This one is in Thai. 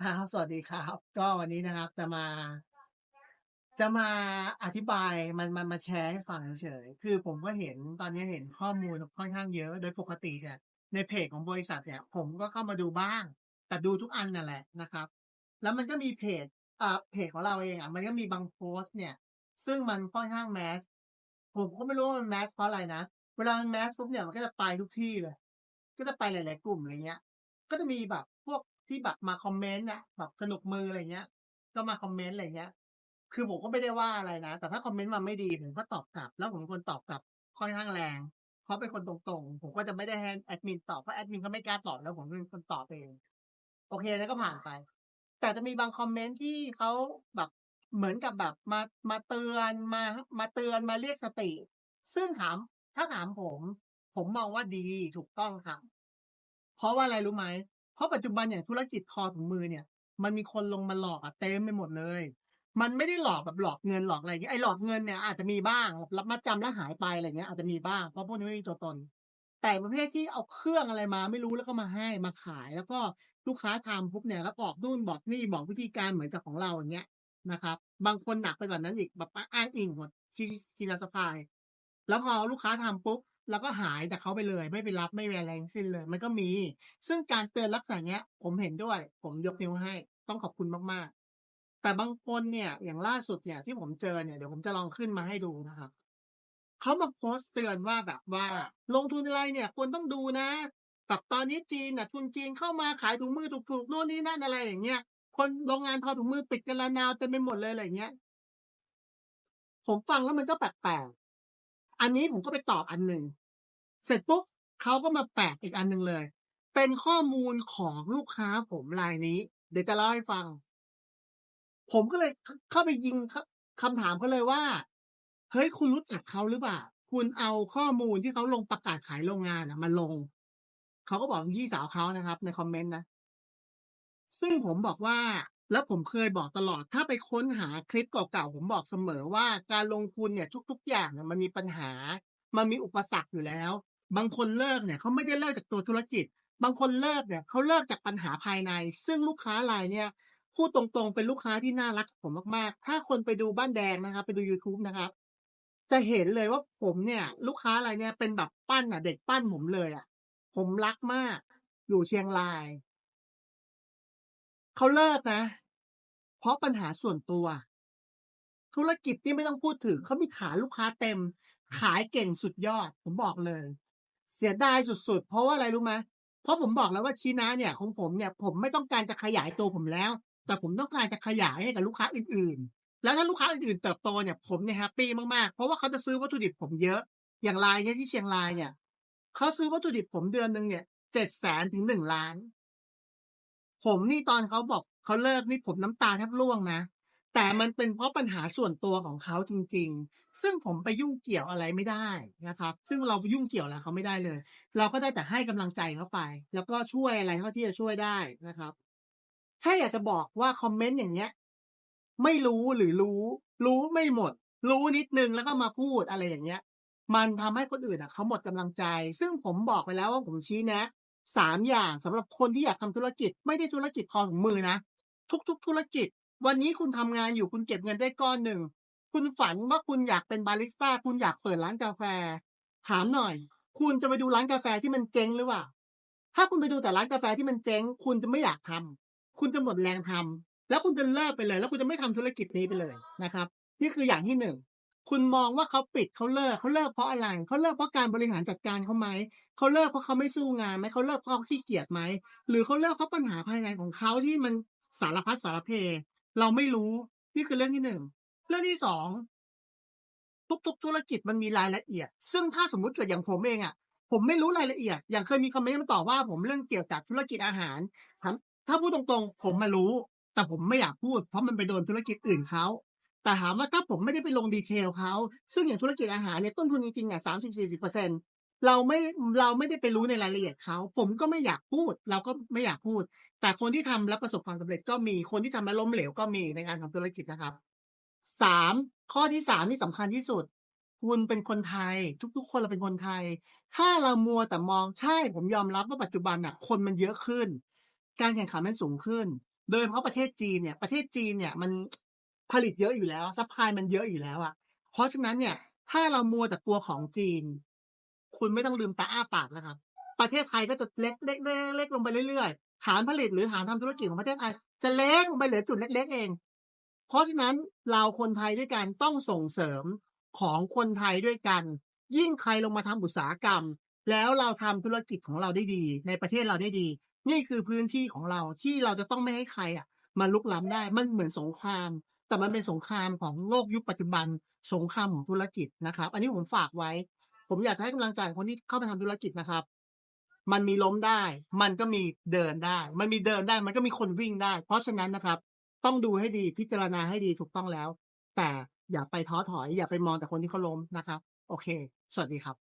ครับสวัสดีครับ ก็วันนี้นะครับจะมา จะมาอธิบายมามามาแชร์ให้ฟังเฉยๆคือผมก็เห็นตอนนี้เห็นข้อมูลค่อนข้างเยอะ โดยปกติเนี่ยในเพจของบริษัทเนี่ย ผมก็เข้ามาดูบ้าง แต่ดูทุกอันนั่นแหละนะครับ แล้วมันก็มีเพจอ่าเพจของเราเองอะมันก็มีบางโพสต์เนี่ย ซึ่งมันค่อนข้าง mass ผมก็ไม่รู้ว่ามัน mass เพราะอะไรนะเวลามัน mass ปุ๊บเนี่ยมันก็จะไปทุกที่เลย ก็จะไปหลาย ๆ กลุ่มอะไรเงี้ย ก็จะมีแบบพวก ที่แบบมาคอมเมนต์นะแบบสนุกมืออะไรเงี้ย ก็มาคอมเมนต์อะไรเงี้ย คือผมก็ไม่ได้ว่าอะไรนะ แต่ถ้าคอมเมนต์มาไม่ดีผมก็ตอบกลับ แล้วผมเป็นคนตอบกลับค่อนข้างแรงเพราะเป็นคนตรงๆ ผมก็จะไม่ได้ให้แอดมินตอบเพราะแอดมินเขาไม่กล้าตอบแล้วผมเป็นคนตอบเองโอเคแล้วก็ผ่านไป แต่จะมีบางคอมเมนต์ที่เขาแบบเหมือนกับแบบมามาเตือนมามาเตือนมาเรียกสติ ซึ่งถามถ้าถามผม ผมมองว่าดีถูกต้องครับเพราะว่าอะไรรู้ไหม เพราะปัจจุบันอย่างธุรกิจทอถุงมือเนี่ย มันมีคนลงมาหลอกอะเต็มไปหมดเลย มันไม่ได้หลอกแบบหลอกเงินหลอกอะไรอย่างเงี้ยไอ้หลอกเงินเนี่ยอาจจะมีบ้างรับมัดจำแล้วหายไปอะไรเงี้ยอาจจะมีบ้างเพราะพวกนี้ไม่มีตัวตน แต่ประเภทที่เอาเครื่องอะไรมาไม่รู้แล้วก็มาให้มาขาย แล้วก็ลูกค้าทำปุ๊บเนี่ยแล้วบอกนู่นบอกนี่บอกวิธีการเหมือนกับของเราอย่างเงี้ยนะครับ บางคนหนักไปกว่านั้นอีกแบบอ้างอิงหมดชีทีละสปายแล้วพอลูกค้าทำปุ๊บ แล้วก็หายจากเขาไปเลยไม่ไปรับไม่ไปอะไรงสิ้นเลย มันก็มี ซึ่งการเตือนลักษณะเนี้ย ผมเห็นด้วย ผมยกนิ้วให้ ต้องขอบคุณมากๆ แต่บางคนเนี่ย อย่างล่าสุดเนี่ยที่ผมเจอเนี่ยเดี๋ยวผมจะลองขึ้นมาให้ดูนะครับเขามาโพสต์เตือนว่าแบบว่า ลงทุนอะไรเนี่ยควรต้องดูนะแบบตอนนี้จีนน่ะทุนจีนเข้ามาขายถุงมือถูกๆนู่นนี่นั่นอะไรอย่างเงี้ยคนโรงงานทอถุงมือปิดกันระนาวเต็มไปหมดเลยอะไรเงี้ย ผมฟังแล้วมันก็แปลก อันนี้ผมก็ไปตอบอันหนึ่ง เสร็จปุ๊บเขาก็มาแปลกอีกอันหนึ่งเลย เป็นข้อมูลของลูกค้าผมรายนี้ เดี๋ยวจะเล่าให้ฟัง ผมก็เลยเข้าไปยิงคคำถามเขาเลยว่า เฮ้ยคุณรู้จักเขาหรือเปล่า?คุณเอาข้อมูลที่เขาลงประกาศขายโรงงานมาลง เขาก็บอกพี่สาวเขานะครับ ในคอมเมนต์นะ ซึ่งผมบอกว่า แล้วผมเคยบอกตลอดถ้าไปค้นหาคลิปเก่าๆผมบอกเสมอว่าการลงทุนเนี่ยทุก ๆ อย่างเนี่ยมันมีปัญหา มันมีอุปสรรคอยู่แล้ว บางคนเลิกเนี่ยเขาไม่ได้เลิกจากตัวธุรกิจ บางคนเลิกเนี่ยเขาเลิกจากปัญหาภายใน ซึ่งลูกค้ารายเนี้ยพูดตรงๆเป็นลูกค้าที่น่ารักผมมากๆ ถ้าคนไปดูบ้านแดงนะครับไปดูยูทูบนะครับ จะเห็นเลยว่าผมเนี่ย ลูกค้ารายเนี้ยเป็นแบบปั้นอะเด็กปั้นผมเลยอะผมรักมาก อยู่เชียงราย เขาเลิกนะ เพราะปัญหาส่วนตัว ธุรกิจนี่ไม่ต้องพูดถึงเขามีฐานลูกค้าเต็ม ขายเก่งสุดยอด ผมบอกเลย เสียดายสุดๆ เพราะว่าอะไรรู้ไหมเพราะผมบอกแล้วว่าชินะเนี่ยของผมเนี่ย ผมไม่ต้องการจะขยายตัวผมแล้ว แต่ผมต้องการจะขยายให้กับลูกค้าอื่นๆ แล้วถ้าลูกค้าอื่นๆเติบโตเนี่ยผมเนี่ยแฮปปี้มากๆ เพราะว่าเขาจะซื้อวัตถุดิบผมเยอะ อย่างรายเนี้ยที่เชียงรายเนี่ยเขาซื้อวัตถุดิบผมเดือนหนึ่งเนี่ย700,000ถึง1,000,000 ผมนี่ตอนเขาบอกเขาเลิกนี่ผมน้ำตาแทบร่วงนะ แต่มันเป็นเพราะปัญหาส่วนตัวของเขาจริง ๆ ซึ่งผมไปยุ่งเกี่ยวอะไรไม่ได้นะครับ ซึ่งเราไปยุ่งเกี่ยวอะไรเขาไม่ได้เลย เราก็ได้แต่ให้กำลังใจเขาไป แล้วก็ช่วยอะไรเท่าที่จะช่วยได้นะครับแค่อยากจะบอกว่าคอมเมนต์อย่างเงี้ย ไม่รู้หรือรู้ รู้ไม่หมด รู้นิดนึงแล้วก็มาพูดอะไรอย่างเงี้ย มันทำให้คนอื่นอะเขาหมดกำลังใจ ซึ่งผมบอกไปแล้วว่าผมชี้แนะ 3อย่างสำหรับคนที่อยากทำธุรกิจ ไม่ได้ธุรกิจทอถุงมือนะ ทุก ๆ ธุรกิจ วันนี้คุณทำงานอยู่คุณเก็บเงินได้ก้อนหนึ่ง คุณฝันว่าคุณอยากเป็นบาริสต้าคุณอยากเปิดร้านกาแฟ ถามหน่อย คุณจะไปดูร้านกาแฟที่มันเจ๊งหรือเปล่า?ถ้าคุณไปดูแต่ร้านกาแฟที่มันเจ๊ง คุณจะไม่อยากทำคุณจะหมดแรงทำแล้วคุณจะเลิกไปเลย แล้วคุณจะไม่ทำธุรกิจนี้ไปเลยนะครับ นี่คืออย่างที่1 คุณมองว่าเขาปิดเขาเลิกเขาเลิกเพราะอะไร?เขาเลิกเพราะการบริหารจัดการเขาไหม?เขาเลิกเพราะเขาไม่สู้งานไหม?เขาเลิกเพราะเขาขี้เกียจไหม?หรือเขาเลิกเพราะปัญหาภายในของเขาที่มันสารพัดสารเพ เราไม่รู้นี่คือเรื่องที่1เรื่องที่2ทุกๆ ธุรกิจมันมีรายละเอียด ซึ่งถ้าสมมุติเกิดอย่างผมเองอะผมไม่รู้รายละเอียด อย่างเคยมีคอมเมนต์มาต่อว่า ผมเรื่องเกี่ยวกับธุรกิจอาหารถ้าพูดตรงๆ ผมอะรู้ แต่ผมไม่อยากพูด เพราะมันไปโดนธุรกิจอื่นเขา แต่ถามว่าถ้าผมไม่ได้ไปลง detail เขาซึ่งอย่างธุรกิจอาหารเนี่ยต้นทุนจริงๆอะ30-40%เปอร์เซ็นเราไม่เราไม่ได้ไปรู้ในรายละเอียดเขาผมก็ไม่อยากพูด เราก็ไม่อยากพูด แต่คนที่ทำแล้วประสบความสำเร็จก็มีคนที่ทำแล้วล้มเหลวก็มีในการทำธุรกิจนะครับ3ข้อที่3ที่สำคัญที่สุด คุณเป็นคนไทย ทุก ๆ คนเราเป็นคนไทย ถ้าเรามัวแต่มองใช่ผมยอมรับว่าปัจจุบันน่ะ คนมันเยอะขึ้น การแข่งขันมันสูงขึ้น โดยเฉพาะประเทศจีนเนี่ยประเทศจีนเนี่ยมัน ผลิตเยอะอยู่แล้วซัพพลายมันเยอะอยู่แล้วอะเพราะฉะนั้นเนี่ย ถ้าเรามัวแต่กลัวของจีน คุณไม่ต้องลืมตาอ้าปากแล้วครับ ประเทศไทยก็จะเล็กเล็กเล็กเล็กลงไปเรื่อยๆฐานผลิตหรือฐานทำธุรกิจของประเทศไทย จะเล็กลงไปเหลือจุดเล็ก ๆ เอง เพราะฉะนั้นเราคนไทยด้วยกันต้องส่งเสริมของคนไทยด้วยกัน ยิ่งใครลงมาทำอุตสาหกรรม แล้วเราทำธุรกิจของเราได้ดี ในประเทศเราได้ดี นี่คือพื้นที่ของเราที่เราจะต้องไม่ให้ใครอะมาลุกล้ำได้มันเหมือนสงคราม แต่มันเป็นสงครามของโลกยุคปัจจุบันสงครามของธุรกิจนะครับ อันนี้ผมฝากไว้ ผมอยากจะให้กำลังใจคนที่เข้าไปทำธุรกิจนะครับ มันมีล้มได้ มันก็มีเดินได้ มันมีเดินได้ มันก็มีคนวิ่งได้ เพราะฉะนั้นนะครับ ต้องดูให้ดีพิจารณาให้ดีถูกต้องแล้ว แต่อย่าไปท้อถอย อย่าไปมองแต่คนที่เขาล้มนะครับ โอเค สวัสดีครับ